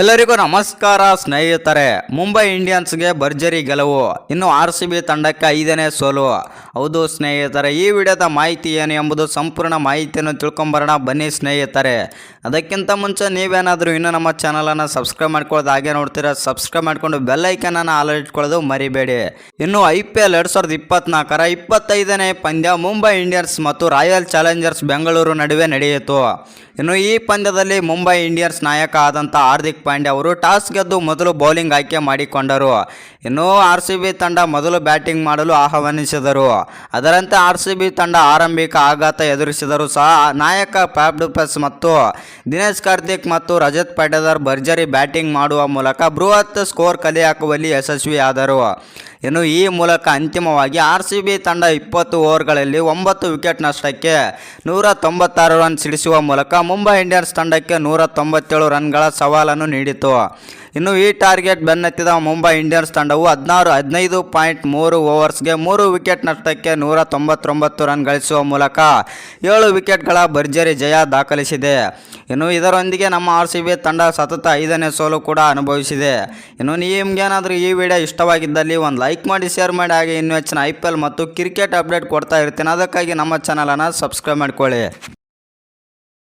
ಎಲ್ಲರಿಗೂ ನಮಸ್ಕಾರ, ಸ್ನೇಹಿತರೆ. ಮುಂಬೈ ಇಂಡಿಯನ್ಸ್ಗೆ ಭರ್ಜರಿ ಗೆಲುವು. ಇನ್ನು ಆರ್ ಸಿ ಬಿ ತಂಡಕ್ಕೆ ಐದನೇ ಸೋಲು. ಹೌದು ಸ್ನೇಹಿತರೆ, ಈ ವಿಡಿಯೋದ ಮಾಹಿತಿ ಏನು ಎಂಬುದು ಸಂಪೂರ್ಣ ಮಾಹಿತಿಯನ್ನು ತಿಳ್ಕೊಂಬರೋಣ. ಬನ್ನಿ ಸ್ನೇಹಿತರೆ. ಅದಕ್ಕಿಂತ ಮುಂಚೆ ನೀವೇನಾದರೂ ಇನ್ನೂ ನಮ್ಮ ಚಾನಲನ್ನು ಸಬ್ಸ್ಕ್ರೈಬ್ ಮಾಡ್ಕೊಳ್ಳೋದು ಹಾಗೆ ನೋಡ್ತೀರಾ, ಸಬ್ಸ್ಕ್ರೈಬ್ ಮಾಡಿಕೊಂಡು ಬೆಲ್ಲೈಕನನ್ನು ಆಲ್ ಇಟ್ಕೊಳ್ಳೋದು ಮರಿಬೇಡಿ. ಇನ್ನು ಐ ಪಿ ಎಲ್ ಎರಡು ಸಾವಿರದ ಇಪ್ಪತ್ತ್ನಾಲ್ಕರ ಇಪ್ಪತ್ತೈದನೇ ಪಂದ್ಯ ಮುಂಬೈ ಇಂಡಿಯನ್ಸ್ ಮತ್ತು ರಾಯಲ್ ಚಾಲೆಂಜರ್ಸ್ ಬೆಂಗಳೂರು ನಡುವೆ ನಡೆಯಿತು. ಇನ್ನು ಈ ಪಂದ್ಯದಲ್ಲಿ ಮುಂಬೈ ಇಂಡಿಯನ್ಸ್ ನಾಯಕ ಆದಂಥ ಹಾರ್ದಿಕ್ ಪಾಂಡ್ಯ ಅವರು ಟಾಸ್ ಗೆದ್ದು ಮೊದಲು ಬೌಲಿಂಗ್ ಆಯ್ಕೆ ಮಾಡಿಕೊಂಡರು. ಇನ್ನು ಆರ್ ಸಿ ಬಿ ತಂಡ ಮೊದಲು ಬ್ಯಾಟಿಂಗ್ ಮಾಡಲು ಆಹ್ವಾನಿಸಿದರು. ಅದರಂತೆ ಆರ್ ಸಿ ಬಿ ತಂಡ ಆರಂಭಿಕ ಆಘಾತ ಎದುರಿಸಿದರು ಸಹ ನಾಯಕ ಪ್ಯಾಬ್ಡುಪಸ್ ಮತ್ತು ದಿನೇಶ್ ಕಾರ್ತಿಕ್ ಮತ್ತು ರಜತ್ ಪಟೇದಾರ್ ಭರ್ಜರಿ ಬ್ಯಾಟಿಂಗ್ ಮಾಡುವ ಮೂಲಕ ಬೃಹತ್ ಸ್ಕೋರ್ ಕಲೆ ಹಾಕುವಲ್ಲಿ ಯಶಸ್ವಿಯಾದರು. ಇನ್ನು ಈ ಮೂಲಕ ಅಂತಿಮವಾಗಿ ಆರ್ ಸಿ ಬಿ ತಂಡ ಇಪ್ಪತ್ತು ಓವರ್ಗಳಲ್ಲಿ ಒಂಬತ್ತು ವಿಕೆಟ್ ನಷ್ಟಕ್ಕೆ ನೂರ ತೊಂಬತ್ತಾರು ರನ್ ಸಿಡಿಸುವ ಮೂಲಕ ಮುಂಬೈ ಇಂಡಿಯನ್ಸ್ ತಂಡಕ್ಕೆ ನೂರ ತೊಂಬತ್ತೇಳು ರನ್ಗಳ ಸವಾಲನ್ನು ನೀಡಿತು. ಇನ್ನು ಈ ಟಾರ್ಗೆಟ್ ಬೆನ್ನತ್ತಿದ ಮುಂಬೈ ಇಂಡಿಯನ್ಸ್ ತಂಡವು ಹದಿನಾರು, ಹದಿನೈದು ಪಾಯಿಂಟ್ ಮೂರು ಓವರ್ಸ್ಗೆ ಮೂರು ವಿಕೆಟ್ ನಷ್ಟಕ್ಕೆ ನೂರ ತೊಂಬತ್ತೊಂಬತ್ತು ರನ್ ಗಳಿಸುವ ಮೂಲಕ ಏಳು ವಿಕೆಟ್ಗಳ ಭರ್ಜರಿ ಜಯ ದಾಖಲಿಸಿದೆ. ಇನ್ನು ಇದರೊಂದಿಗೆ ನಮ್ಮ ಆರ್ ಸಿ ಬಿ ತಂಡ ಸತತ ಐದನೇ ಸೋಲು ಕೂಡ ಅನುಭವಿಸಿದೆ. ಇನ್ನು ನಿಮಗೇನಾದರೂ ಈ ವಿಡಿಯೋ ಇಷ್ಟವಾಗಿದ್ದಲ್ಲಿ ಒಂದು ಲೈಕ್ ಮಾಡಿ, ಶೇರ್ ಮಾಡಿ, ಹಾಗೆ ಇನ್ನೂ ಹೆಚ್ಚಿನ ಐ ಮತ್ತು ಕ್ರಿಕೆಟ್ ಅಪ್ಡೇಟ್ ಕೊಡ್ತಾ ಇರ್ತೀನಿ. ಅದಕ್ಕಾಗಿ ನಮ್ಮ ಚಾನಲನ್ನು ಸಬ್ಸ್ಕ್ರೈಬ್ ಮಾಡ್ಕೊಳ್ಳಿ.